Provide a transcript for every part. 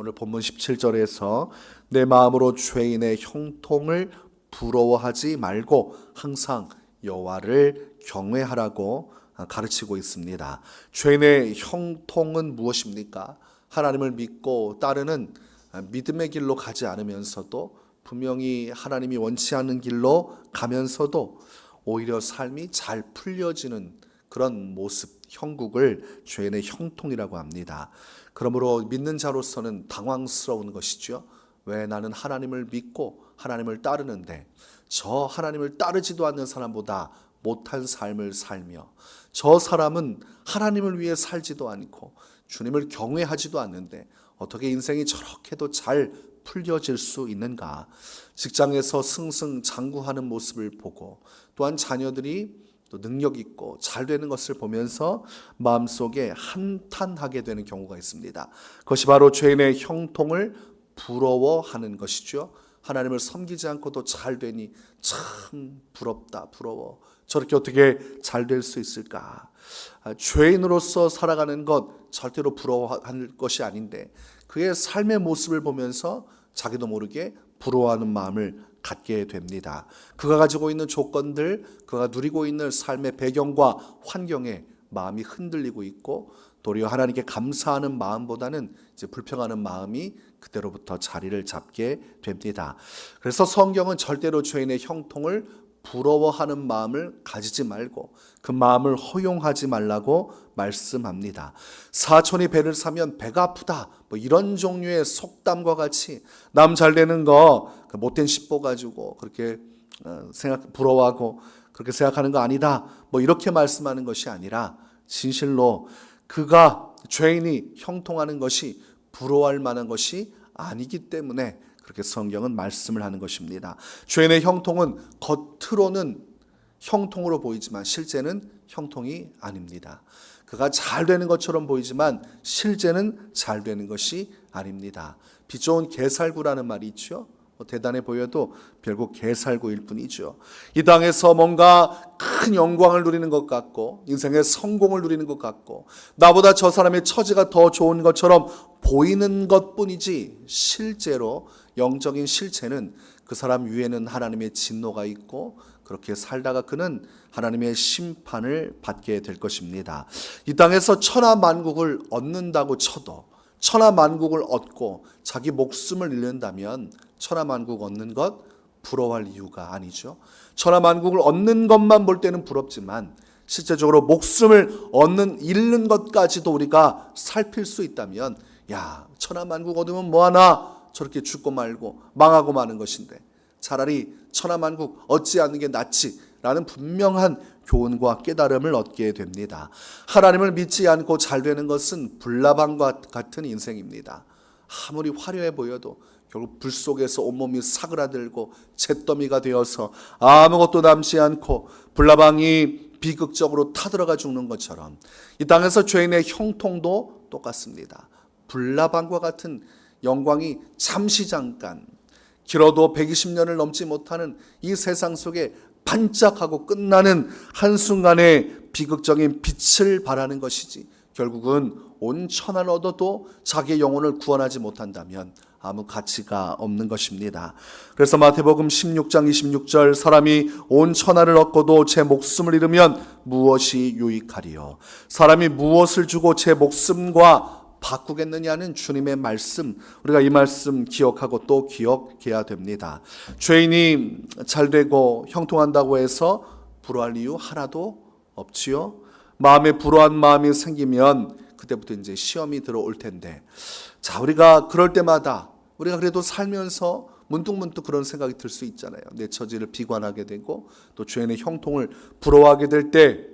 오늘 본문 17절에서 내 마음으로 죄인의 형통을 부러워하지 말고 항상 여호와를 경외하라고 가르치고 있습니다. 죄인의 형통은 무엇입니까? 하나님을 믿고 따르는 믿음의 길로 가지 않으면서도 분명히 하나님이 원치 않는 길로 가면서도 오히려 삶이 잘 풀려지는 그런 모습, 형국을 죄인의 형통이라고 합니다. 그러므로 믿는 자로서는 당황스러운 것이죠. 왜 나는 하나님을 믿고 하나님을 따르는데 저 하나님을 따르지도 않는 사람보다 못한 삶을 살며 저 사람은 하나님을 위해 살지도 않고 주님을 경외하지도 않는데 어떻게 인생이 저렇게도 잘 풀려질 수 있는가? 직장에서 승승장구하는 모습을 보고 또한 자녀들이 또 능력 있고 잘 되는 것을 보면서 마음속에 한탄하게 되는 경우가 있습니다. 그것이 바로 죄인의 형통을 부러워하는 것이죠. 하나님을 섬기지 않고도 잘 되니 참 부럽다, 부러워. 저렇게 어떻게 잘 될 수 있을까? 아, 죄인으로서 살아가는 것 절대로 부러워할 것이 아닌데 그의 삶의 모습을 보면서 자기도 모르게 부러워하는 마음을 갖게 됩니다. 그가 가지고 있는 조건들, 그가 누리고 있는 삶의 배경과 환경에 마음이 흔들리고 있고 도리어 하나님께 감사하는 마음보다는 이제 불평하는 마음이 그때로부터 자리를 잡게 됩니다. 그래서 성경은 절대로 죄인의 형통을 부러워하는 마음을 가지지 말고 그 마음을 허용하지 말라고 말씀합니다. 사촌이 배를 사면 배가 아프다. 뭐 이런 종류의 속담과 같이 남 잘 되는 거 그 못된 씹보 가지고 그렇게 어, 생각 부러워하고 그렇게 생각하는 거 아니다. 뭐 이렇게 말씀하는 것이 아니라 진실로 그가 죄인이 형통하는 것이 부러워할 만한 것이 아니기 때문에 그렇게 성경은 말씀을 하는 것입니다. 죄인의 형통은 겉으로는 형통으로 보이지만 실제는 형통이 아닙니다. 그가 잘 되는 것처럼 보이지만 실제는 잘 되는 것이 아닙니다. 비 좋은 개살구라는 말이 있죠. 뭐 대단해 보여도 결국 개살구일 뿐이죠. 이 땅에서 뭔가 큰 영광을 누리는 것 같고 인생의 성공을 누리는 것 같고 나보다 저 사람의 처지가 더 좋은 것처럼 보이는 것뿐이지 실제로 영적인 실체는 그 사람 위에는 하나님의 진노가 있고 그렇게 살다가 그는 하나님의 심판을 받게 될 것입니다. 이 땅에서 천하 만국을 얻는다고 쳐도 천하 만국을 얻고 자기 목숨을 잃는다면 천하 만국 얻는 것 부러워할 이유가 아니죠. 천하 만국을 얻는 것만 볼 때는 부럽지만 실제적으로 목숨을 얻는 잃는 것까지도 우리가 살필 수 있다면 야 천하 만국 얻으면 뭐 하나 저렇게 죽고 말고 망하고 마는 것인데 차라리 천하 만국 얻지 않는 게 낫지 라는 분명한 교훈과 깨달음을 얻게 됩니다. 하나님을 믿지 않고 잘 되는 것은 불나방과 같은 인생입니다. 아무리 화려해 보여도 결국 불 속에서 온몸이 사그라들고 잿더미가 되어서 아무것도 남지 않고 불나방이 비극적으로 타들어가 죽는 것처럼 이 땅에서 죄인의 형통도 똑같습니다. 불나방과 같은 영광이 잠시 잠깐 길어도 120년을 넘지 못하는 이 세상 속에 반짝하고 끝나는 한순간의 비극적인 빛을 바라는 것이지 결국은 온 천하를 얻어도 자기의 영혼을 구원하지 못한다면 아무 가치가 없는 것입니다. 그래서 마태복음 16장 26절 사람이 온 천하를 얻고도 제 목숨을 잃으면 무엇이 유익하리요? 사람이 무엇을 주고 제 목숨과 바꾸겠느냐는 주님의 말씀, 우리가 이 말씀 기억하고 또 기억해야 됩니다. 죄인이 잘 되고 형통한다고 해서 불화할 이유 하나도 없지요. 마음에 불화한 마음이 생기면 그때부터 이제 시험이 들어올 텐데, 자, 우리가 그럴 때마다 우리가 그래도 살면서 문득문득 그런 생각이 들 수 있잖아요. 내 처지를 비관하게 되고 또 죄인의 형통을 부러워하게 될 때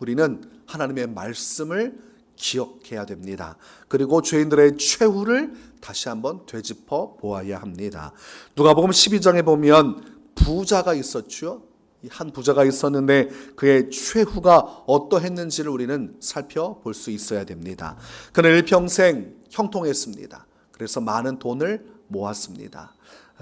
우리는 하나님의 말씀을 기억해야 됩니다. 그리고 죄인들의 최후를 다시 한번 되짚어 보아야 합니다. 누가복음 12장에 보면 부자가 있었죠. 한 부자가 있었는데 그의 최후가 어떠했는지를 우리는 살펴볼 수 있어야 됩니다. 그는 일평생 형통했습니다. 그래서 많은 돈을 모았습니다.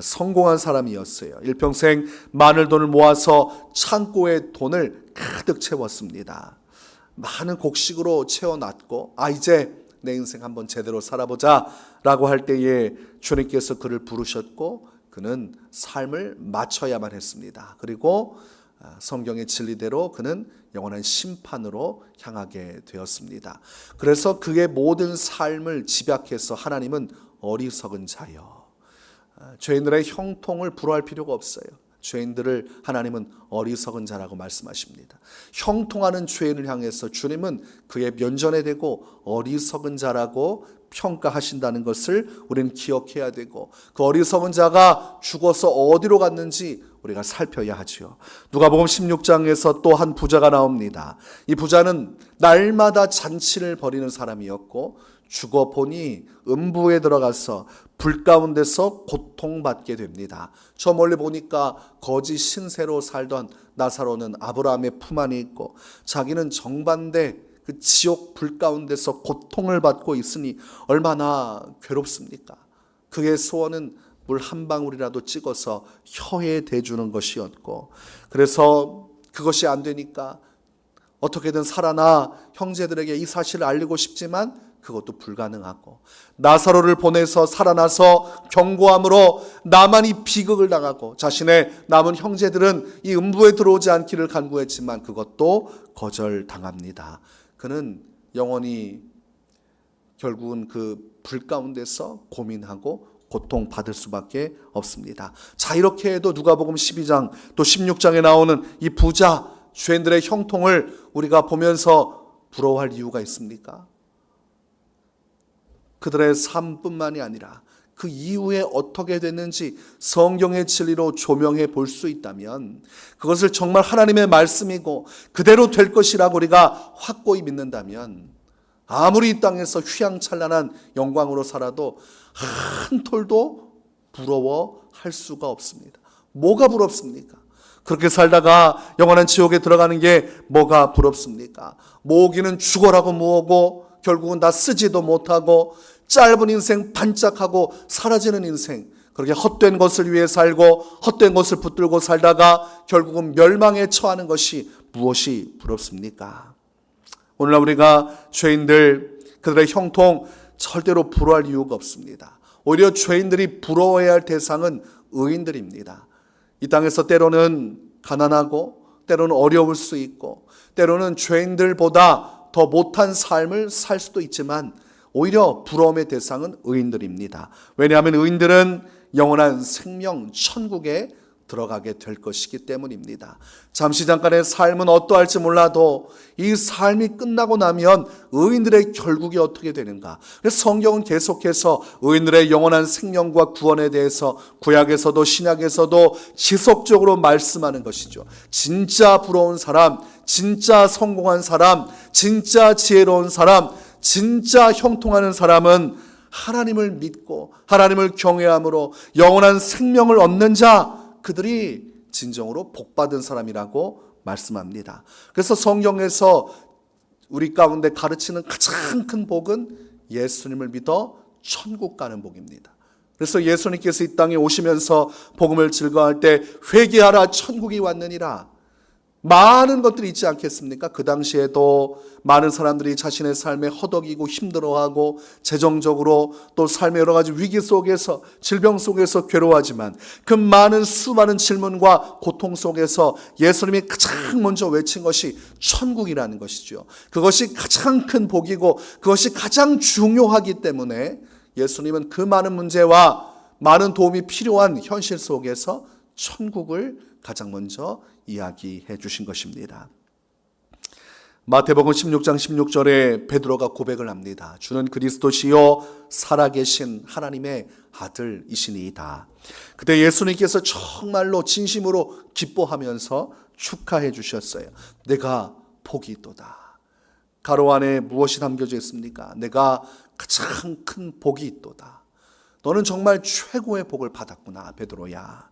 성공한 사람이었어요. 일평생 많은 돈을 모아서 창고에 돈을 가득 채웠습니다. 많은 곡식으로 채워놨고 아 이제 내 인생 한번 제대로 살아보자라고 할 때에 주님께서 그를 부르셨고 그는 삶을 맞춰야만 했습니다. 그리고 아, 성경의 진리대로 그는 영원한 심판으로 향하게 되었습니다. 그래서 그의 모든 삶을 집약해서 하나님은 어리석은 자여 아, 죄인들의 형통을 불허할 필요가 없어요. 죄인들을 하나님은 어리석은 자라고 말씀하십니다. 형통하는 죄인을 향해서 주님은 그의 면전에 대고 어리석은 자라고 평가하신다는 것을 우리는 기억해야 되고 그 어리석은 자가 죽어서 어디로 갔는지 우리가 살펴야 하지요. 누가복음 16장에서 또 한 부자가 나옵니다. 이 부자는 날마다 잔치를 벌이는 사람이었고 죽어 보니 음부에 들어가서 불 가운데서 고통받게 됩니다. 저 멀리 보니까 거지 신세로 살던 나사로는 아브라함의 품 안에 있고 자기는 정반대 그 지옥 불 가운데서 고통을 받고 있으니 얼마나 괴롭습니까? 그의 소원은 물 한 방울이라도 찍어서 혀에 대주는 것이었고 그래서 그것이 안 되니까 어떻게든 살아나 형제들에게 이 사실을 알리고 싶지만 그것도 불가능하고 나사로를 보내서 살아나서 경고함으로 나만이 비극을 당하고 자신의 남은 형제들은 이 음부에 들어오지 않기를 간구했지만 그것도 거절당합니다. 그는 영원히 결국은 그 불 가운데서 고민하고 고통 받을 수밖에 없습니다. 자 이렇게 해도 누가복음 12장 또 16장에 나오는 이 부자 죄인들의 형통을 우리가 보면서 부러워할 이유가 있습니까? 그들의 삶뿐만이 아니라 그 이후에 어떻게 됐는지 성경의 진리로 조명해 볼 수 있다면 그것을 정말 하나님의 말씀이고 그대로 될 것이라고 우리가 확고히 믿는다면 아무리 이 땅에서 휘황찬란한 영광으로 살아도 한 톨도 부러워할 수가 없습니다. 뭐가 부럽습니까? 그렇게 살다가 영원한 지옥에 들어가는 게 뭐가 부럽습니까? 모기는 죽어라고 모으고 결국은 다 쓰지도 못하고 짧은 인생 반짝하고 사라지는 인생 그렇게 헛된 것을 위해 살고 헛된 것을 붙들고 살다가 결국은 멸망에 처하는 것이 무엇이 부럽습니까? 오늘날 우리가 죄인들 그들의 형통 절대로 부러워할 이유가 없습니다. 오히려 죄인들이 부러워해야 할 대상은 의인들입니다. 이 땅에서 때로는 가난하고 때로는 어려울 수 있고 때로는 죄인들보다 더 못한 삶을 살 수도 있지만 오히려 부러움의 대상은 의인들입니다. 왜냐하면 의인들은 영원한 생명 천국에 들어가게 될 것이기 때문입니다. 잠시 잠깐의 삶은 어떠할지 몰라도 이 삶이 끝나고 나면 의인들의 결국이 어떻게 되는가? 그래서 성경은 계속해서 의인들의 영원한 생명과 구원에 대해서 구약에서도 신약에서도 지속적으로 말씀하는 것이죠. 진짜 부러운 사람, 진짜 성공한 사람, 진짜 지혜로운 사람, 진짜 형통하는 사람은 하나님을 믿고 하나님을 경외함으로 영원한 생명을 얻는 자 그들이 진정으로 복받은 사람이라고 말씀합니다. 그래서 성경에서 우리 가운데 가르치는 가장 큰 복은 예수님을 믿어 천국 가는 복입니다. 그래서 예수님께서 이 땅에 오시면서 복음을 즐거워할 때 회개하라 천국이 왔느니라 많은 것들이 있지 않겠습니까? 그 당시에도 많은 사람들이 자신의 삶에 허덕이고 힘들어하고 재정적으로 또 삶의 여러 가지 위기 속에서 질병 속에서 괴로워하지만 그 많은 수많은 질문과 고통 속에서 예수님이 가장 먼저 외친 것이 천국이라는 것이죠. 그것이 가장 큰 복이고 그것이 가장 중요하기 때문에 예수님은 그 많은 문제와 많은 도움이 필요한 현실 속에서 천국을 가장 먼저 이야기해 주신 것입니다. 마태복음 16장 16절에 베드로가 고백을 합니다. 주는 그리스도시요 살아계신 하나님의 아들이시니이다. 그때 예수님께서 정말로 진심으로 기뻐하면서 축하해 주셨어요. 내가 복이 있도다. 가로 안에 무엇이 담겨져 있습니까? 내가 가장 큰 복이 있도다. 너는 정말 최고의 복을 받았구나, 베드로야.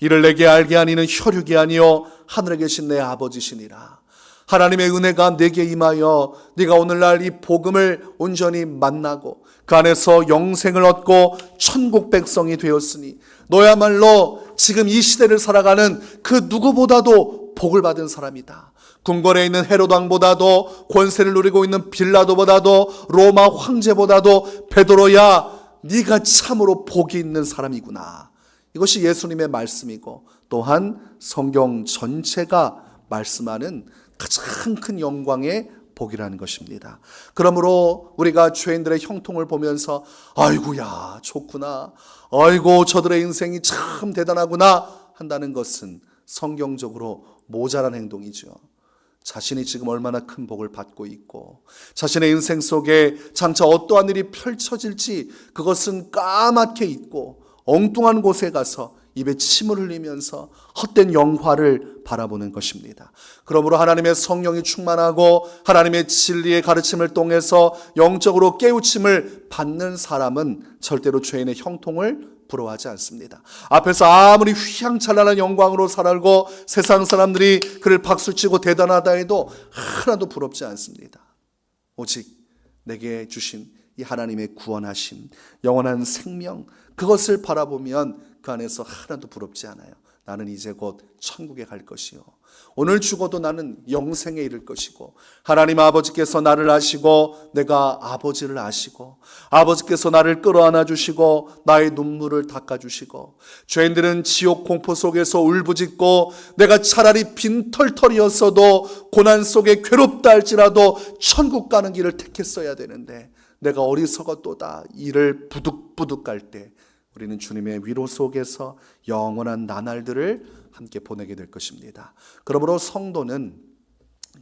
이를 내게 알게 하니는 혈육이 아니요 하늘에 계신 내 아버지시니라. 하나님의 은혜가 내게 임하여 네가 오늘날 이 복음을 온전히 만나고 그 안에서 영생을 얻고 천국 백성이 되었으니 너야말로 지금 이 시대를 살아가는 그 누구보다도 복을 받은 사람이다. 궁궐에 있는 헤롯 왕보다도 권세를 누리고 있는 빌라도보다도 로마 황제보다도 베드로야 네가 참으로 복이 있는 사람이구나. 이것이 예수님의 말씀이고 또한 성경 전체가 말씀하는 가장 큰 영광의 복이라는 것입니다. 그러므로 우리가 죄인들의 형통을 보면서 아이고야 좋구나. 아이고 저들의 인생이 참 대단하구나 한다는 것은 성경적으로 모자란 행동이죠. 자신이 지금 얼마나 큰 복을 받고 있고 자신의 인생 속에 장차 어떠한 일이 펼쳐질지 그것은 까맣게 있고 엉뚱한 곳에 가서 입에 침을 흘리면서 헛된 영화를 바라보는 것입니다. 그러므로 하나님의 성령이 충만하고 하나님의 진리의 가르침을 통해서 영적으로 깨우침을 받는 사람은 절대로 죄인의 형통을 부러워하지 않습니다. 앞에서 아무리 휘황찬란한 영광으로 살고 세상 사람들이 그를 박수치고 대단하다 해도 하나도 부럽지 않습니다. 오직 내게 주신 이 하나님의 구원하심, 영원한 생명, 그것을 바라보면 그 안에서 하나도 부럽지 않아요. 나는 이제 곧 천국에 갈 것이요. 오늘 죽어도 나는 영생에 이를 것이고, 하나님 아버지께서 나를 아시고, 내가 아버지를 아시고, 아버지께서 나를 끌어안아 주시고, 나의 눈물을 닦아 주시고, 죄인들은 지옥 공포 속에서 울부짖고, 내가 차라리 빈털털이었어도 고난 속에 괴롭다 할지라도 천국 가는 길을 택했어야 되는데, 내가 어리석었도다 이를 부득부득 갈 때, 우리는 주님의 위로 속에서 영원한 나날들을 함께 보내게 될 것입니다. 그러므로 성도는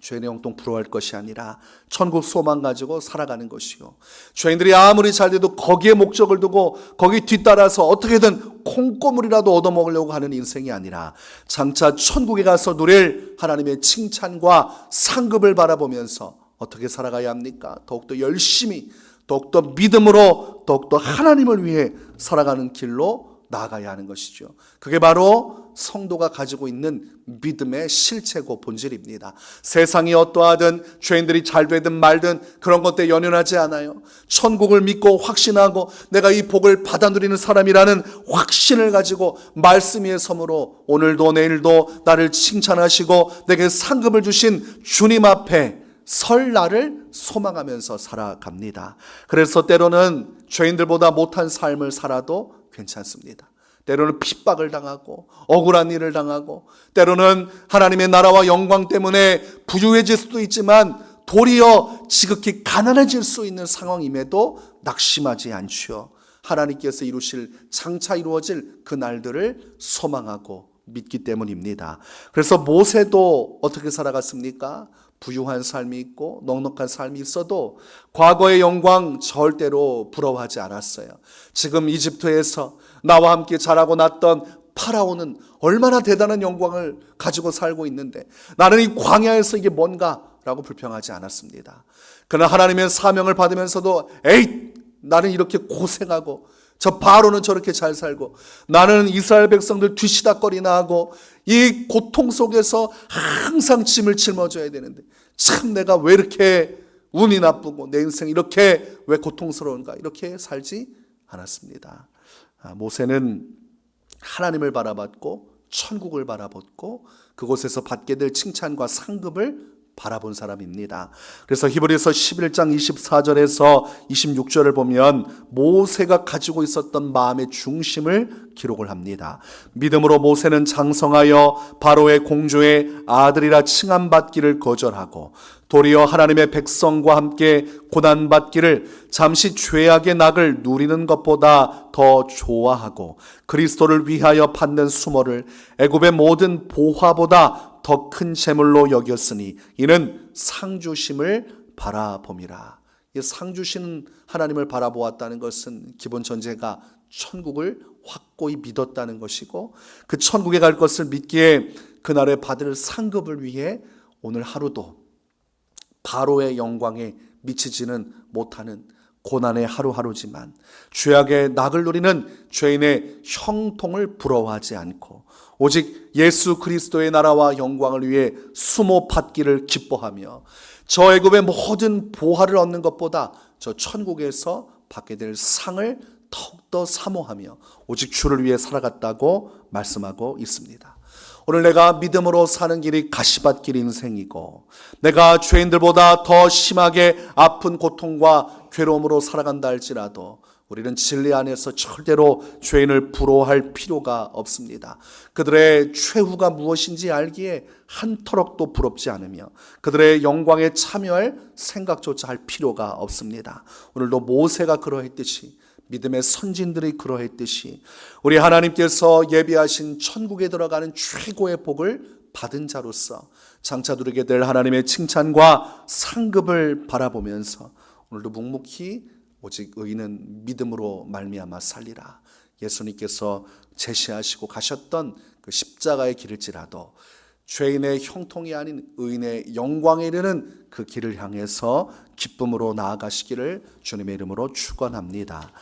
죄의 영통 부러워할 것이 아니라 천국 소망 가지고 살아가는 것이요. 죄인들이 아무리 잘 돼도 거기에 목적을 두고 거기 뒤따라서 어떻게든 콩고물이라도 얻어먹으려고 하는 인생이 아니라 장차 천국에 가서 누릴 하나님의 칭찬과 상급을 바라보면서 어떻게 살아가야 합니까? 더욱더 열심히 더욱더 믿음으로 더욱더 하나님을 위해 살아가는 길로 나아가야 하는 것이죠. 그게 바로 성도가 가지고 있는 믿음의 실체고 본질입니다. 세상이 어떠하든 죄인들이 잘 되든 말든 그런 것에 연연하지 않아요. 천국을 믿고 확신하고 내가 이 복을 받아 누리는 사람이라는 확신을 가지고 말씀 위의 섬으로 오늘도 내일도 나를 칭찬하시고 내게 상급을 주신 주님 앞에 설 날을 소망하면서 살아갑니다. 그래서 때로는 죄인들보다 못한 삶을 살아도 괜찮습니다. 때로는 핍박을 당하고 억울한 일을 당하고 때로는 하나님의 나라와 영광 때문에 부유해질 수도 있지만 도리어 지극히 가난해질 수 있는 상황임에도 낙심하지 않죠. 하나님께서 이루실 장차 이루어질 그 날들을 소망하고 믿기 때문입니다. 그래서 모세도 어떻게 살아갔습니까? 부유한 삶이 있고 넉넉한 삶이 있어도 과거의 영광 절대로 부러워하지 않았어요. 지금 이집트에서 나와 함께 자라고 났던 파라오는 얼마나 대단한 영광을 가지고 살고 있는데 나는 이 광야에서 이게 뭔가라고 불평하지 않았습니다. 그러나 하나님의 사명을 받으면서도 에이 나는 이렇게 고생하고 저 바로는 저렇게 잘 살고 나는 이스라엘 백성들 뒤시다거리나 하고 이 고통 속에서 항상 짐을 짊어져야 되는데 참 내가 왜 이렇게 운이 나쁘고 내 인생 이렇게 왜 고통스러운가 이렇게 살지 않았습니다. 아, 모세는 하나님을 바라봤고 천국을 바라봤고 그곳에서 받게 될 칭찬과 상급을 바라본 사람입니다. 그래서 히브리서 11장 24절에서 26절을 보면 모세가 가지고 있었던 마음의 중심을 기록을 합니다. 믿음으로 모세는 장성하여 바로의 공주의 아들이라 칭함받기를 거절하고 도리어 하나님의 백성과 함께 고난받기를 잠시 죄악의 낙을 누리는 것보다 더 좋아하고 그리스도를 위하여 받는 수모를 애굽의 모든 보화보다 더 큰 재물로 여겼으니 이는 상주심을 바라봄이라. 이 상주시는 하나님을 바라보았다는 것은 기본 전제가 천국을 확고히 믿었다는 것이고 그 천국에 갈 것을 믿기에 그날에 받을 상급을 위해 오늘 하루도 바로의 영광에 미치지는 못하는 고난의 하루하루지만 죄악의 낙을 누리는 죄인의 형통을 부러워하지 않고 오직 예수 그리스도의 나라와 영광을 위해 수모 받기를 기뻐하며 저 애굽의 모든 보화를 얻는 것보다 저 천국에서 받게 될 상을 더욱더 사모하며 오직 주를 위해 살아갔다고 말씀하고 있습니다. 오늘 내가 믿음으로 사는 길이 가시밭길 인생이고 내가 죄인들보다 더 심하게 아픈 고통과 괴로움으로 살아간다 할지라도 우리는 진리 안에서 절대로 죄인을 부러워할 필요가 없습니다. 그들의 최후가 무엇인지 알기에 한 터럭도 부럽지 않으며 그들의 영광에 참여할 생각조차 할 필요가 없습니다. 오늘도 모세가 그러했듯이 믿음의 선진들이 그러했듯이 우리 하나님께서 예비하신 천국에 들어가는 최고의 복을 받은 자로서 장차 누리게 될 하나님의 칭찬과 상급을 바라보면서 오늘도 묵묵히 오직 의인은 믿음으로 말미암아 살리라. 예수님께서 제시하시고 가셨던 그 십자가의 길일지라도 죄인의 형통이 아닌 의인의 영광에 이르는 그 길을 향해서 기쁨으로 나아가시기를 주님의 이름으로 축원합니다.